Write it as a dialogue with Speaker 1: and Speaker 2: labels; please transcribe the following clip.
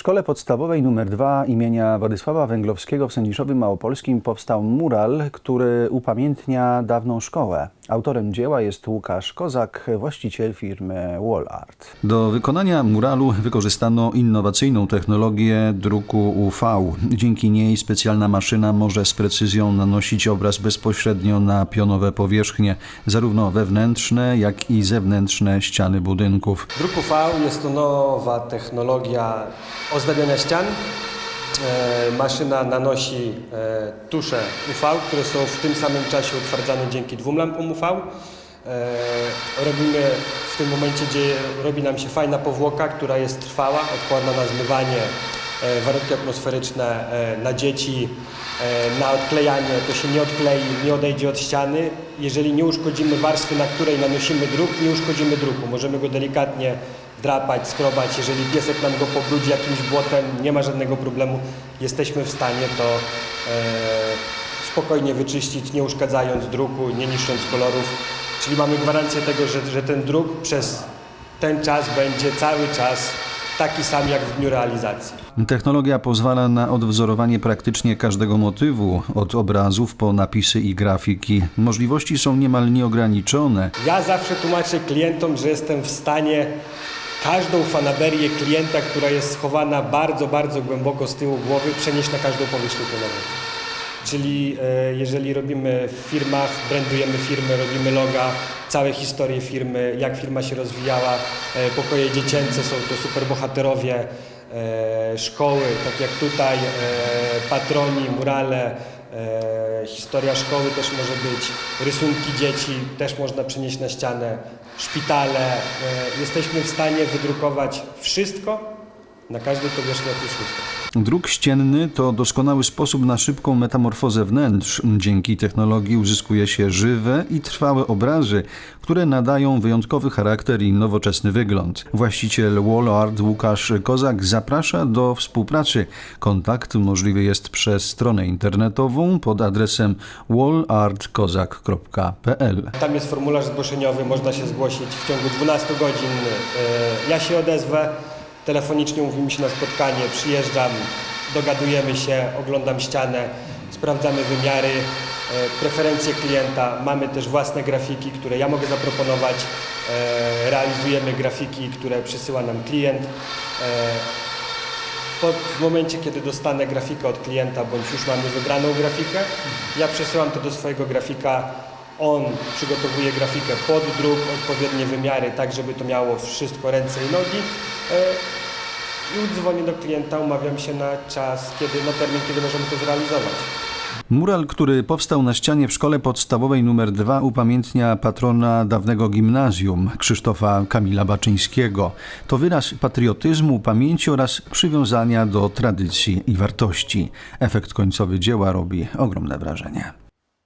Speaker 1: szkole podstawowej nr 2 imienia Władysława Węglowskiego w Sędziszowie Małopolskim powstał mural, który upamiętnia dawną szkołę. Autorem dzieła jest Łukasz Kozak, właściciel firmy Wall Art. Do wykonania muralu wykorzystano innowacyjną technologię druku UV. Dzięki niej specjalna maszyna może z precyzją nanosić obraz bezpośrednio na pionowe powierzchnie, zarówno wewnętrzne, jak i zewnętrzne ściany budynków.
Speaker 2: Druk UV jest to nowa technologia ozdabiania ścian. E, maszyna nanosi e, tusze UV, które są w tym samym czasie utwardzane dzięki dwóm lampom UV. E, robimy w tym momencie dzieje, robi nam się fajna powłoka, która jest trwała, odporna na zmywanie, warunki atmosferyczne na dzieci, na odklejanie, to się nie odklei, nie odejdzie od ściany. Jeżeli nie uszkodzimy warstwy, na której nanosimy druk, nie uszkodzimy druku. Możemy go delikatnie drapać, skrobać. Jeżeli piesek nam go pobrudzi jakimś błotem, nie ma żadnego problemu. Jesteśmy w stanie to e, spokojnie wyczyścić, nie uszkadzając druku, nie niszcząc kolorów. Czyli mamy gwarancję tego, że, że ten druk przez ten czas będzie cały czas taki sam jak w dniu realizacji.
Speaker 1: Technologia pozwala na odwzorowanie praktycznie każdego motywu, od obrazów po napisy i grafiki. Możliwości są niemal nieograniczone.
Speaker 2: Ja zawsze tłumaczę klientom, że jestem w stanie każdą fanaberię klienta, która jest schowana bardzo, bardzo głęboko z tyłu głowy, przenieść na każdą powierzchnię pionową. Czyli e, jeżeli robimy w firmach, brandujemy firmy, robimy loga, całe historie firmy, jak firma się rozwijała, e, pokoje dziecięce są to superbohaterowie, e, szkoły, tak jak tutaj, patroni, murale, historia szkoły też może być, rysunki dzieci też można przenieść na ścianę, szpitale. E, jesteśmy w stanie wydrukować wszystko na każdej powierzchni oprócz.
Speaker 1: Druk ścienny to doskonały sposób na szybką metamorfozę wnętrz. Dzięki technologii uzyskuje się żywe i trwałe obrazy, które nadają wyjątkowy charakter i nowoczesny wygląd. Właściciel Wall Art Łukasz Kozak zaprasza do współpracy. Kontakt możliwy jest przez stronę internetową pod adresem wallartkozak.pl.
Speaker 2: Tam jest formularz zgłoszeniowy, można się zgłosić w ciągu 12 godzin. e, Ja się odezwę, telefonicznie umówimy się na spotkanie, przyjeżdżam, dogadujemy się, oglądam ścianę, sprawdzamy wymiary, e, preferencje klienta. Mamy też własne grafiki, które ja mogę zaproponować. E, Realizujemy grafiki, które przysyła nam klient. E, w momencie, kiedy dostanę grafikę od klienta, bądź już mamy wybraną grafikę, ja przesyłam to do swojego grafika. On przygotowuje grafikę pod druk, odpowiednie wymiary, tak żeby to miało wszystko ręce i nogi. E, I dzwonię do klienta, umawiam się na czas, kiedy, na termin, kiedy możemy to zrealizować.
Speaker 1: Mural, który powstał na ścianie w szkole podstawowej nr 2 upamiętnia patrona dawnego gimnazjum Krzysztofa Kamila Baczyńskiego. To wyraz patriotyzmu, pamięci oraz przywiązania do tradycji i wartości. Efekt końcowy dzieła robi ogromne wrażenie.